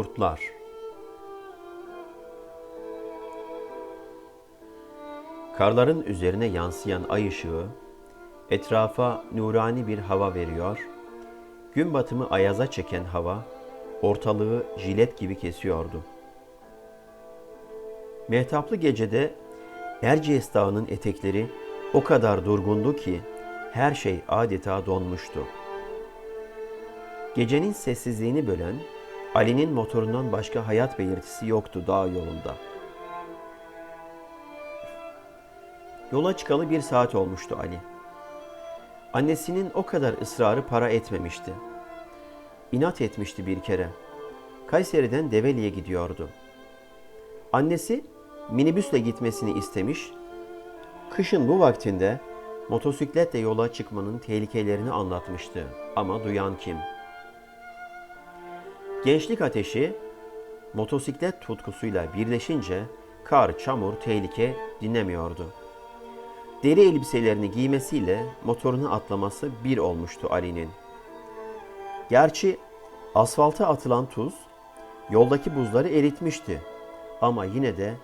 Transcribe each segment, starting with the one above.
Kurtlar Karların üzerine yansıyan ay ışığı etrafa nurani bir hava veriyor. Gün batımı ayaza çeken hava ortalığı jilet gibi kesiyordu. Mehtaplı gecede Erciyes Dağı'nın etekleri o kadar durgundu ki her şey adeta donmuştu. Gecenin sessizliğini bölen Ali'nin motorundan başka hayat belirtisi yoktu dağ yolunda. Yola çıkalı bir saat olmuştu Ali. Annesinin o kadar ısrarı para etmemişti. İnat etmişti bir kere. Kayseri'den Develi'ye gidiyordu. Annesi minibüsle gitmesini istemiş. Kışın bu vaktinde motosikletle yola çıkmanın tehlikelerini anlatmıştı. Ama duyan kim? Gençlik ateşi motosiklet tutkusuyla birleşince kar, çamur, tehlike dinlemiyordu. Deri elbiselerini giymesiyle motoruna atlaması bir olmuştu Ali'nin. Gerçi asfalta atılan tuz yoldaki buzları eritmişti. Ama yine de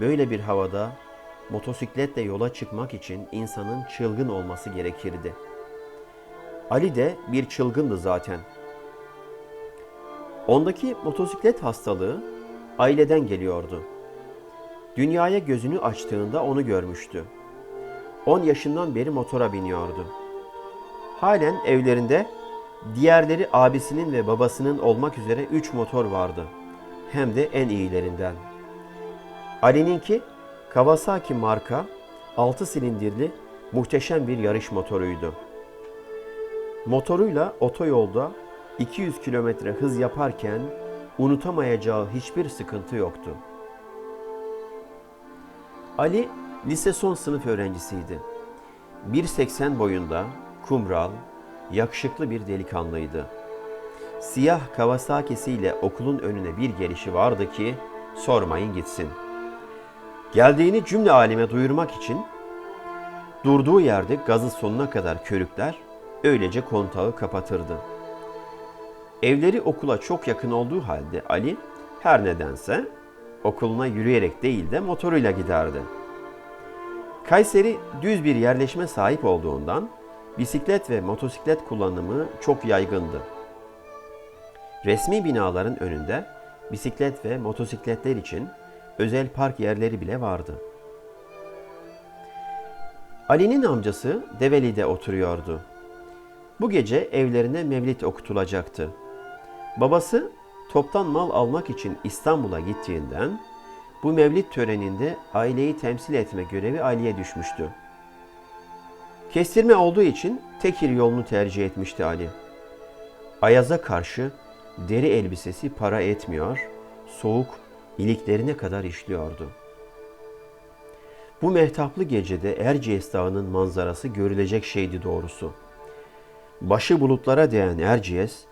böyle bir havada motosikletle yola çıkmak için insanın çılgın olması gerekirdi. Ali de bir çılgındı zaten. Ondaki motosiklet hastalığı aileden geliyordu. Dünyaya gözünü açtığında onu görmüştü. 10 yaşından beri motora biniyordu. Halen evlerinde diğerleri abisinin ve babasının olmak üzere 3 motor vardı. Hem de en iyilerinden. Ali'ninki Kawasaki marka 6 silindirli muhteşem bir yarış motoruydu. Motoruyla otoyolda 200 kilometre hız yaparken unutamayacağı hiçbir sıkıntı yoktu. Ali lise son sınıf öğrencisiydi. 1.80 boyunda, kumral, yakışıklı bir delikanlıydı. Siyah Kawasaki'siyle okulun önüne bir gelişi vardı ki sormayın gitsin. Geldiğini cümle aleme duyurmak için durduğu yerde gazı sonuna kadar körükler, öylece kontağı kapatırdı. Evleri okula çok yakın olduğu halde Ali her nedense okuluna yürüyerek değil de motoruyla giderdi. Kayseri düz bir yerleşme sahip olduğundan bisiklet ve motosiklet kullanımı çok yaygındı. Resmi binaların önünde bisiklet ve motosikletler için özel park yerleri bile vardı. Ali'nin amcası Develi'de oturuyordu. Bu gece evlerine mevlit okutulacaktı. Babası toptan mal almak için İstanbul'a gittiğinden bu mevlid töreninde aileyi temsil etme görevi Ali'ye düşmüştü. Kestirme olduğu için tekir yolunu tercih etmişti Ali. Ayaz'a karşı deri elbisesi para etmiyor, soğuk iliklerine kadar işliyordu. Bu mehtaplı gecede Erciyes Dağı'nın manzarası görülecek şeydi doğrusu. Başı bulutlara değen Erciyes,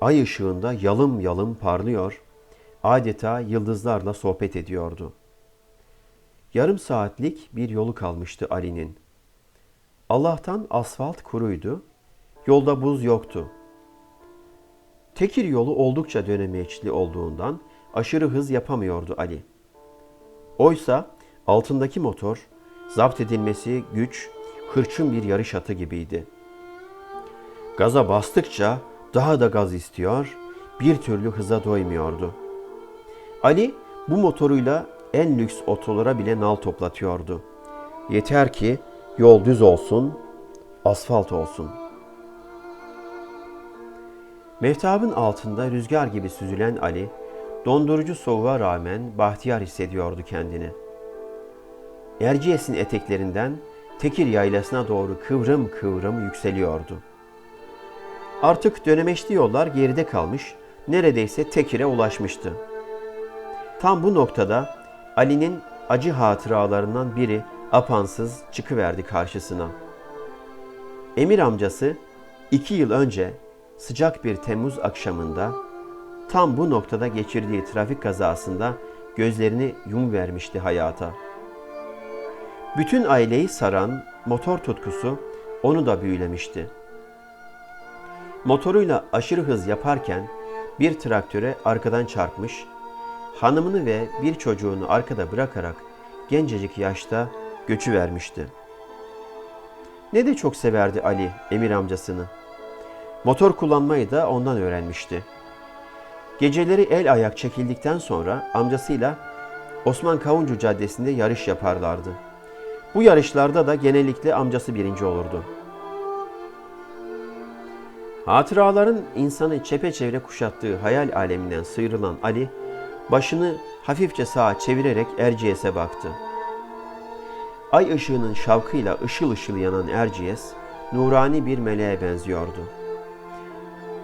ay ışığında yalım yalım parlıyor, adeta yıldızlarla sohbet ediyordu. Yarım saatlik bir yolu kalmıştı Ali'nin. Allah'tan asfalt kuruydu, yolda buz yoktu. Tekir yolu oldukça dönemeçli olduğundan aşırı hız yapamıyordu Ali. Oysa altındaki motor zapt edilmesi güç, hırçın bir yarış atı gibiydi. Gaza bastıkça daha da gaz istiyor, bir türlü hıza doymuyordu. Ali bu motoruyla en lüks otolara bile nal toplatıyordu. Yeter ki yol düz olsun, asfalt olsun. Mehtabın altında rüzgar gibi süzülen Ali, dondurucu soğuğa rağmen bahtiyar hissediyordu kendini. Erciyes'in eteklerinden Tekir yaylasına doğru kıvrım kıvrım yükseliyordu. Artık dönemeçli yollar geride kalmış, neredeyse Tekir'e ulaşmıştı. Tam bu noktada Ali'nin acı hatıralarından biri apansız çıkıverdi karşısına. Emir amcası iki yıl önce sıcak bir Temmuz akşamında tam bu noktada geçirdiği trafik kazasında gözlerini yum vermişti hayata. Bütün aileyi saran motor tutkusu onu da büyülemişti. Motoruyla aşırı hız yaparken bir traktöre arkadan çarpmış, hanımını ve bir çocuğunu arkada bırakarak gencecik yaşta göçü vermişti. Ne de çok severdi Ali Emir amcasını. Motor kullanmayı da ondan öğrenmişti. Geceleri el ayak çekildikten sonra amcasıyla Osman Kavuncu Caddesi'nde yarış yaparlardı. Bu yarışlarda da genellikle amcası birinci olurdu. Hatıraların insanı çepeçevre kuşattığı hayal aleminden sıyrılan Ali, başını hafifçe sağa çevirerek Erciyes'e baktı. Ay ışığının şavkıyla ışıl ışıl yanan Erciyes, nurani bir meleğe benziyordu.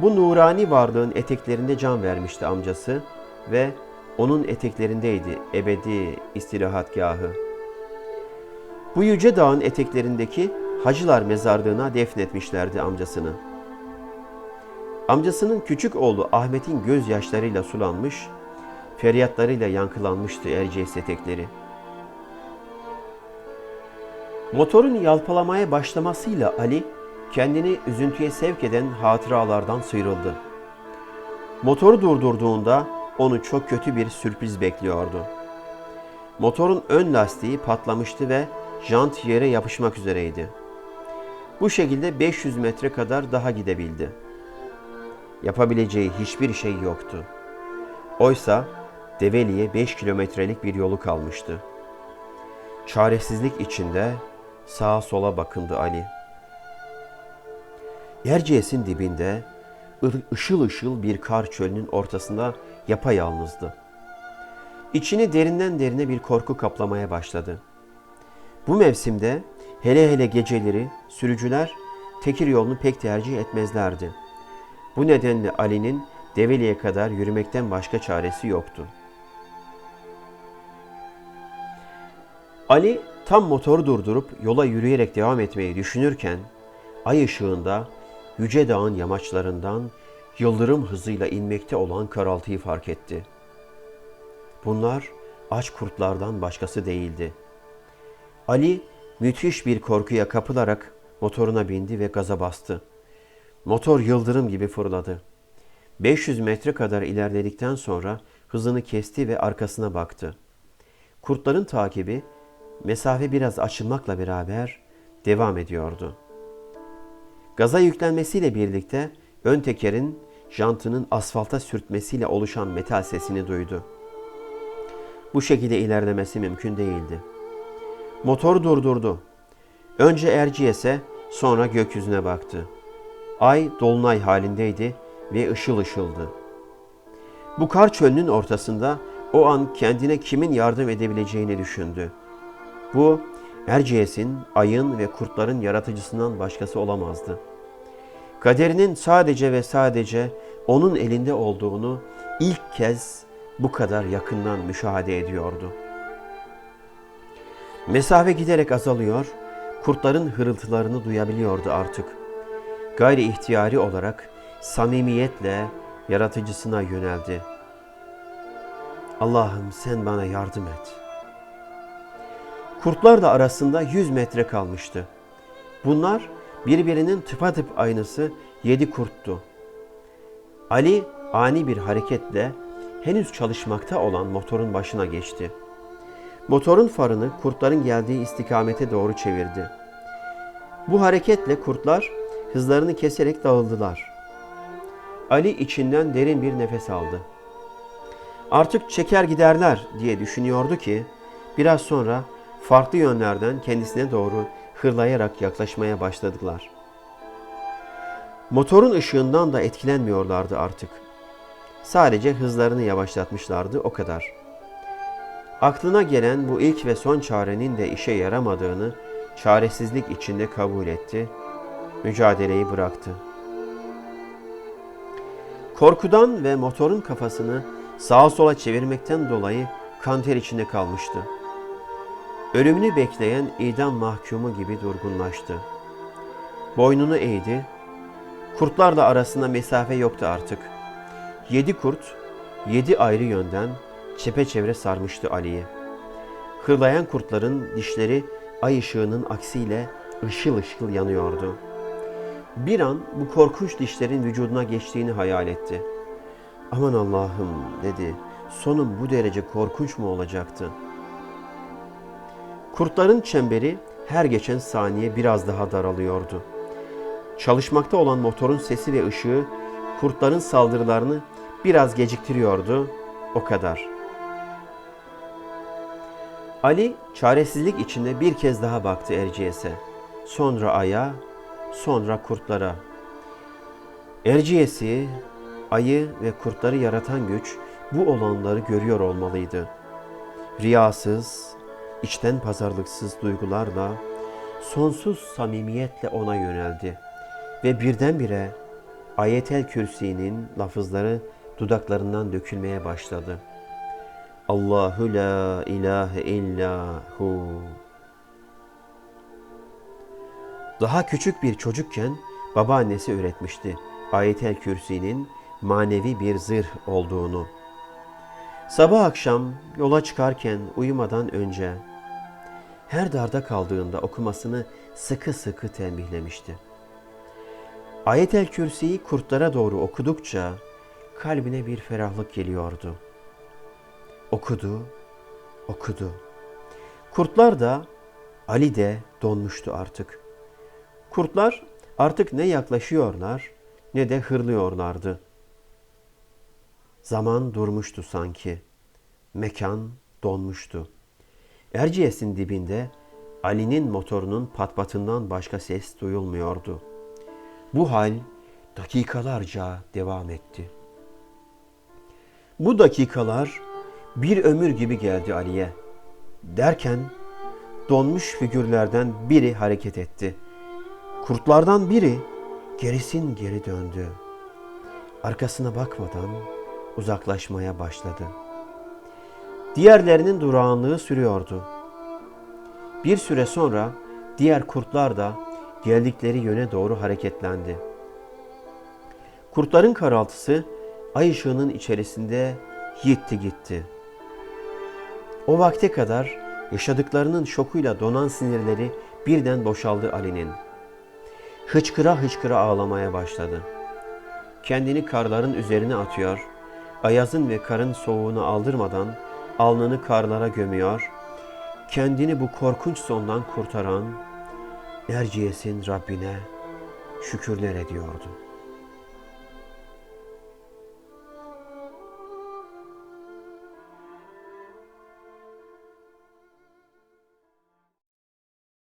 Bu nurani varlığın eteklerinde can vermişti amcası ve onun eteklerindeydi ebedi istirahatgahı. Bu yüce dağın eteklerindeki Hacılar mezarlığına defnetmişlerdi amcasını. Amcasının küçük oğlu Ahmet'in gözyaşlarıyla sulanmış, feryatlarıyla yankılanmıştı Erciyes etekleri. Motorun yalpalamaya başlamasıyla Ali kendini üzüntüye sevk eden hatıralardan sıyrıldı. Motoru durdurduğunda onu çok kötü bir sürpriz bekliyordu. Motorun ön lastiği patlamıştı ve jant yere yapışmak üzereydi. Bu şekilde 500 metre kadar daha gidebildi. Yapabileceği hiçbir şey yoktu. Oysa Develi'ye 5 kilometrelik bir yolu kalmıştı. Çaresizlik içinde sağa sola bakındı Ali. Yerciyes'in dibinde ışıl ışıl bir kar çölünün ortasında yapayalnızdı. İçini derinden derine bir korku kaplamaya başladı. Bu mevsimde hele hele geceleri sürücüler tekir yolunu pek tercih etmezlerdi. Bu nedenle Ali'nin Develi'ye kadar yürümekten başka çaresi yoktu. Ali tam motoru durdurup yola yürüyerek devam etmeyi düşünürken ay ışığında Yüce Dağın yamaçlarından yıldırım hızıyla inmekte olan karaltıyı fark etti. Bunlar aç kurtlardan başkası değildi. Ali müthiş bir korkuya kapılarak motoruna bindi ve gaza bastı. Motor yıldırım gibi fırladı. 500 metre kadar ilerledikten sonra hızını kesti ve arkasına baktı. Kurtların takibi mesafe biraz açılmakla beraber devam ediyordu. Gaza yüklenmesiyle birlikte ön tekerin jantının asfalta sürtmesiyle oluşan metal sesini duydu. Bu şekilde ilerlemesi mümkün değildi. Motor durdurdu. Önce Erciyes'e sonra gökyüzüne baktı. Ay dolunay halindeydi ve ışıl ışıldı. Bu kar çölünün ortasında o an kendine kimin yardım edebileceğini düşündü. Bu Erciyes'in, ayın ve kurtların yaratıcısından başkası olamazdı. Kaderinin sadece ve sadece onun elinde olduğunu ilk kez bu kadar yakından müşahede ediyordu. Mesafe giderek azalıyor, kurtların hırıltılarını duyabiliyordu artık. Gayri ihtiyari olarak samimiyetle yaratıcısına yöneldi. Allah'ım sen bana yardım et. Kurtlar da arasında 100 metre kalmıştı. Bunlar birbirinin tıpatıp aynısı yedi kurttu. Ali ani bir hareketle henüz çalışmakta olan motorun başına geçti. Motorun farını kurtların geldiği istikamete doğru çevirdi. Bu hareketle kurtlar hızlarını keserek dağıldılar. Ali içinden derin bir nefes aldı. Artık çeker giderler diye düşünüyordu ki biraz sonra farklı yönlerden kendisine doğru hırlayarak yaklaşmaya başladılar. Motorun ışığından da etkilenmiyorlardı artık. Sadece hızlarını yavaşlatmışlardı o kadar. Aklına gelen bu ilk ve son çarenin de işe yaramadığını çaresizlik içinde kabul etti. Mücadeleyi bıraktı. Korkudan ve motorun kafasını sağa sola çevirmekten dolayı kanter içinde kalmıştı. Ölümünü bekleyen idam mahkumu gibi durgunlaştı. Boynunu eğdi. Kurtlarla arasında mesafe yoktu artık. Yedi kurt, yedi ayrı yönden çepeçevre sarmıştı Ali'yi. Hırlayan kurtların dişleri ay ışığının aksiyle ışıl ışıl yanıyordu. Bir an bu korkunç dişlerin vücuduna geçtiğini hayal etti. Aman Allah'ım dedi. Sonum bu derece korkunç mu olacaktı? Kurtların çemberi her geçen saniye biraz daha daralıyordu. Çalışmakta olan motorun sesi ve ışığı kurtların saldırılarını biraz geciktiriyordu. O kadar. Ali çaresizlik içinde bir kez daha baktı Erciyes'e. Sonra aya, sonra kurtlara. Erciyes'i, ayı ve kurtları yaratan güç bu olanları görüyor olmalıydı. Riyasız, içten pazarlıksız duygularla, sonsuz samimiyetle ona yöneldi. Ve birdenbire ayetel kürsinin lafızları dudaklarından dökülmeye başladı. Allahu la ilahe illa hu. Daha küçük bir çocukken babaannesi öğretmişti ayetel kürsinin manevi bir zırh olduğunu. Sabah akşam yola çıkarken uyumadan önce her darda kaldığında okumasını sıkı sıkı tembihlemişti. Ayetel Kürsi'yi kurtlara doğru okudukça kalbine bir ferahlık geliyordu. Okudu, okudu. Kurtlar da Ali de donmuştu artık. Kurtlar artık ne yaklaşıyorlar ne de hırlıyorlardı. Zaman durmuştu sanki. Mekan donmuştu. Erciyes'in dibinde Ali'nin motorunun patpatından başka ses duyulmuyordu. Bu hal dakikalarca devam etti. Bu dakikalar bir ömür gibi geldi Ali'ye. Derken donmuş figürlerden biri hareket etti. Kurtlardan biri gerisin geri döndü. Arkasına bakmadan uzaklaşmaya başladı. Diğerlerinin durağanlığı sürüyordu. Bir süre sonra diğer kurtlar da geldikleri yöne doğru hareketlendi. Kurtların karaltısı ay ışığının içerisinde yitti gitti. O vakte kadar yaşadıklarının şokuyla donan sinirleri birden boşaldı Ali'nin. Hıçkıra hıçkıra ağlamaya başladı. Kendini karların üzerine atıyor, ayazın ve karın soğuğunu aldırmadan alnını karlara gömüyor, kendini bu korkunç sondan kurtaran Erciyes'in Rabbine şükürler ediyordu.''